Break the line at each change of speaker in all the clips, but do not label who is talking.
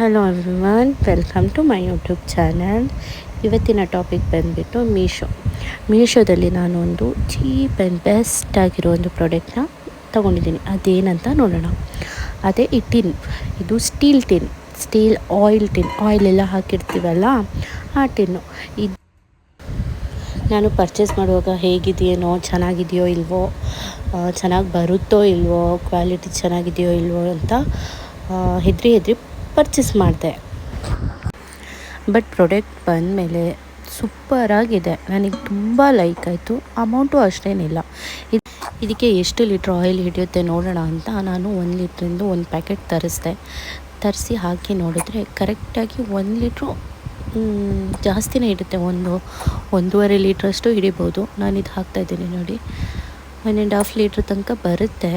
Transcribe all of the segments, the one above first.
Hello everyone welcome to my YouTube channel ಇವತ್ತಿನ topic ಬಂದುಬಿಟ್ಟು ಮೀಶೋ ಮೀಶೋದಲ್ಲಿ ನಾನು ಒಂದು ಚೀಪ್ ಆ್ಯಂಡ್ ಬೆಸ್ಟ್ ಆಗಿರೋ ಒಂದು ಪ್ರಾಡಕ್ಟ್ನ ತೊಗೊಂಡಿದ್ದೀನಿ. ಅದೇನಂತ ನೋಡೋಣ. ಅದೇ ಈ ಟಿನ್ ಇದು steel tin steel oil tin oil ಎಲ್ಲ ಹಾಕಿರ್ತೀವಲ್ಲ, ಆ ಟಿನ್ನು ಇದು ನಾನು ಪರ್ಚೇಸ್ ಮಾಡುವಾಗ ಹೇಗಿದೆಯೇನೋ, ಚೆನ್ನಾಗಿದೆಯೋ ಇಲ್ವೋ ಚೆನ್ನಾಗಿ ಬರುತ್ತೋ ಇಲ್ವೋ ಕ್ವಾಲಿಟಿ ಚೆನ್ನಾಗಿದೆಯೋ ಇಲ್ವೋ ಅಂತ ಹೆದ್ರಿ ಹೆದ್ರಿ ಪರ್ಚೇಸ್ ಮಾಡಿದೆ. ಬಟ್ ಪ್ರಾಡಕ್ಟ್ ಬಂದಮೇಲೆ ಸೂಪರಾಗಿದೆ. ನನಗೆ ತುಂಬ ಲೈಕ್ ಆಯಿತು. ಅಮೌಂಟು ಅಷ್ಟೇನಿಲ್ಲ. ಇದು ಇದಕ್ಕೆ ಎಷ್ಟು ಲೀಟ್ರ್ ಆಯಿಲ್ ಹಿಡಿಯುತ್ತೆ ನೋಡೋಣ ಅಂತ ನಾನು ಒಂದು ಲೀಟ್ರಿಂದ ಒಂದು ಪ್ಯಾಕೆಟ್ ತರಿಸ್ದೆ. ತರಿಸಿ ಹಾಕಿ ನೋಡಿದ್ರೆ ಕರೆಕ್ಟಾಗಿ ಒಂದು ಲೀಟ್ರು ಜಾಸ್ತಿನೇ ಇಡುತ್ತೆ ಒಂದು ಒಂದೂವರೆ ಲೀಟ್ರಷ್ಟು ಹಿಡಿಬೋದು. ನಾನು ಇದು ಹಾಕ್ತಾಯಿದ್ದೀನಿ ನೋಡಿ. ಒನ್ ಆ್ಯಂಡ್ ಹಾಫ್ ಲೀಟ್ರ್ ತನಕ ಬರುತ್ತೆ.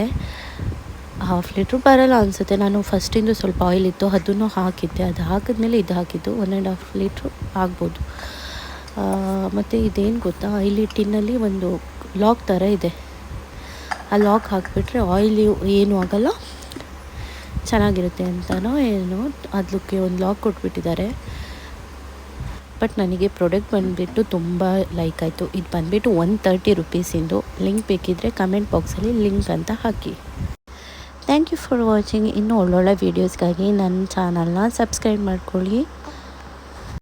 ಹಾಫ್ ಲೀಟ್ರ್ ಬರಲ್ಲ ಅನಿಸುತ್ತೆ. ನಾನು ಫಸ್ಟಿಂದು ಸ್ವಲ್ಪ ಆಯಿಲ್ ಇತ್ತು ಅದನ್ನು ಹಾಕಿದ್ದೆ. ಅದು ಹಾಕಿದ್ಮೇಲೆ ಇದು ಹಾಕಿದ್ದು. ಒನ್ ಆ್ಯಂಡ್ ಹಾಫ್ ಲೀಟ್ರ್ ಆಗ್ಬೋದು. ಮತ್ತು ಇದೇನು ಗೊತ್ತಾ? ಇಲ್ಲಿ ಟಿನ್ನಲ್ಲಿ ಒಂದು ಲಾಕ್ ಥರ ಇದೆ. ಆ ಲಾಕ್ ಹಾಕಿಬಿಟ್ರೆ ಆಯಿಲ್ ಏನೂ ಆಗೋಲ್ಲ. ಚೆನ್ನಾಗಿರುತ್ತೆ ಅಂತನೋ ಏನೋ ಅದಕ್ಕೆ ಒಂದು ಲಾಕ್ ಕೊಟ್ಬಿಟ್ಟಿದ್ದಾರೆ. ಬಟ್ ನನಗೆ ಪ್ರಾಡಕ್ಟ್ ಬಂದುಬಿಟ್ಟು ತುಂಬ ಲೈಕ್ ಆಯಿತು. ಇದು ಬಂದುಬಿಟ್ಟು ಒನ್ ತರ್ಟಿ ರುಪೀಸಿಂದು ಲಿಂಕ್ ಬೇಕಿದ್ದರೆ ಕಮೆಂಟ್ ಬಾಕ್ಸಲ್ಲಿ ಲಿಂಕ್ ಅಂತ ಹಾಕಿ. ಥ್ಯಾಂಕ್ ಯು ಫಾರ್ ವಾಚಿಂಗ್ ಇನ್ನೂ ಒಳ್ಳೊಳ್ಳೆ ವೀಡಿಯೋಸ್ಗಾಗಿ ನನ್ನ ಚಾನಲ್ನ ಸಬ್ಸ್ಕ್ರೈಬ್ ಮಾಡ್ಕೊಳ್ಳಿ.